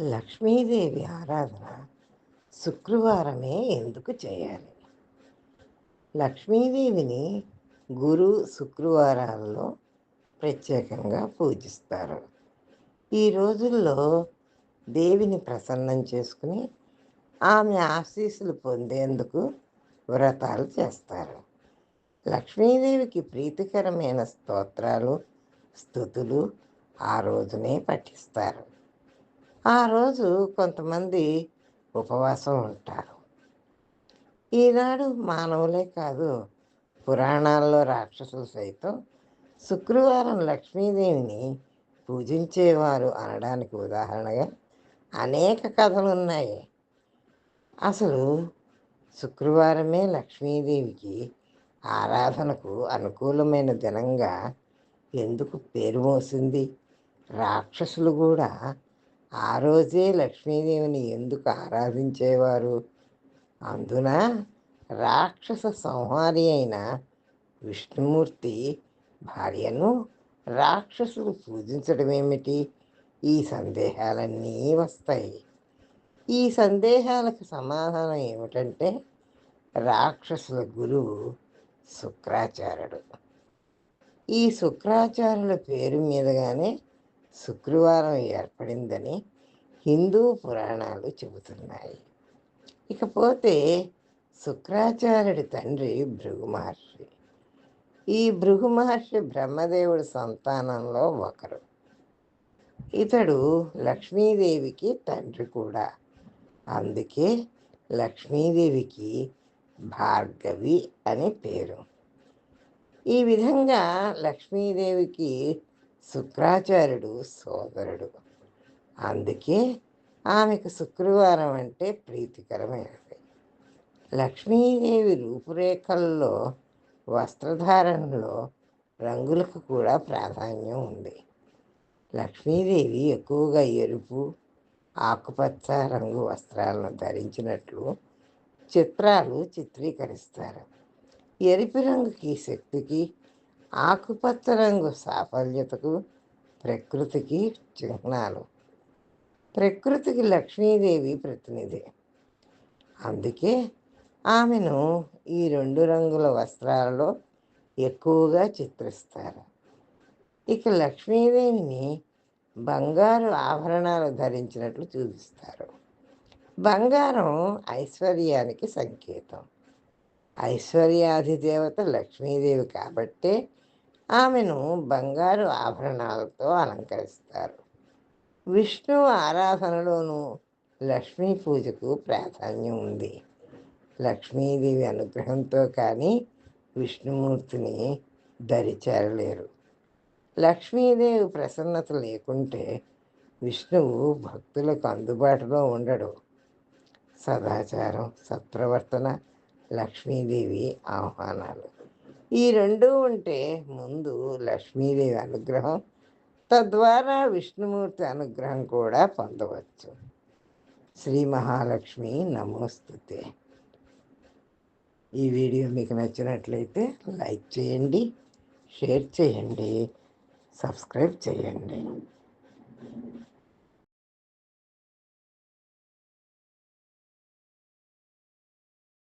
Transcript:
లక్ష్మీదేవి ఆరాధన శుక్రవారమే ఎందుకు చేయాలి? లక్ష్మీదేవిని గురు శుక్రవారాల్లో ప్రత్యేకంగా పూజిస్తారు. ఈ రోజుల్లో దేవిని ప్రసన్నం చేసుకుని ఆమె ఆశీస్సులు పొందేందుకు వ్రతాలు చేస్తారు. లక్ష్మీదేవికి ప్రీతికరమైన స్తోత్రాలు స్థుతులు ఆ రోజునే పఠిస్తారు. ఆ రోజు కొంతమంది ఉపవాసం ఉంటారు. ఈనాడు మానవులే కాదు పురాణాల్లో రాక్షసులు సైతం శుక్రవారం లక్ష్మీదేవిని పూజించేవారు అనడానికి ఉదాహరణగా అనేక కథలు ఉన్నాయి అసలు శుక్రవారమే లక్ష్మీదేవికి ఆరాధనకు అనుకూలమైన దినంగా ఎందుకు పేరు మోసింది? రాక్షసులు కూడా ఆ రోజే లక్ష్మీదేవిని ఎందుకు ఆరాధించేవారు? అందున? రాక్షస సంహారి అయిన విష్ణుమూర్తి భార్యను రాక్షసులు పూజించడం ఏమిటి ఈ సందేహాలన్నీ వస్తాయి. ఈ సందేహాలకు సమాధానం ఏమిటంటే రాక్షసుల గురువు శుక్రాచార్యుడు. ఈ శుక్రాచార్యుల పేరు మీదుగానే శుక్రవారం ఏర్పడిందని హిందూ పురాణాలు చెబుతున్నాయి. ఇకపోతే శుక్రాచార్యుడి తండ్రి భృగు మహర్షి ఈ భృగు మహర్షి బ్రహ్మదేవుడి సంతానంలో ఒకరు. ఇతడు లక్ష్మీదేవికి తండ్రి కూడా. అందుకే లక్ష్మీదేవికి భార్గవి అని పేరు. ఈ విధంగా లక్ష్మీదేవికి శుక్రాచార్యుడు సోదరుడు. అందుకే ఆమెకు శుక్రవారం అంటే ప్రీతికరమైనది. లక్ష్మీదేవి రూపురేఖల్లో వస్త్రధారణలో రంగులకు కూడా ప్రాధాన్యం ఉంది. లక్ష్మీదేవి ఎక్కువగా ఎరుపు ఆకుపచ్చ రంగు వస్త్రాలను ధరించినట్లు చిత్రాలు చిత్రీకరిస్తారు. ఎరుపు రంగుకి శక్తికి ఆకుపచ్చ రంగు సాఫల్యతకు ప్రకృతికి చిహ్నాలు. ప్రకృతికి లక్ష్మీదేవి ప్రతినిధి. అందుకే ఆమెను ఈ రెండు రంగుల వస్త్రాలలో ఎక్కువగా చిత్రిస్తారు. ఇక లక్ష్మీదేవిని బంగారు ఆభరణాలు ధరించినట్లు చూపిస్తారు. బంగారం ఐశ్వర్యానికి సంకేతం. ఐశ్వర్యాధిదేవత లక్ష్మీదేవి కాబట్టి ఆమెను బంగారు ఆభరణాలతో అలంకరిస్తారు. విష్ణు ఆరాధనలోనూ లక్ష్మీ పూజకు ప్రాధాన్యం ఉంది. లక్ష్మీదేవి అనుగ్రహంతో కానీ విష్ణుమూర్తిని దరిచేరలేరు. లక్ష్మీదేవి ప్రసన్నత లేకుంటే విష్ణువు భక్తులకు అందుబాటులో ఉండడు. సదాచారం సత్ప్రవర్తన లక్ష్మీదేవి ఆహ్వానాలు. ఈ రెండు ఉంటే ముందు లక్ష్మీదేవి అనుగ్రహం తద్వారా విష్ణుమూర్తి అనుగ్రహం కూడా పొందవచ్చు. శ్రీ మహాలక్ష్మి నమోస్తుతే. ఈ వీడియో మీకు నచ్చినట్లయితే లైక్ చేయండి షేర్ చేయండి సబ్స్క్రైబ్ చేయండి.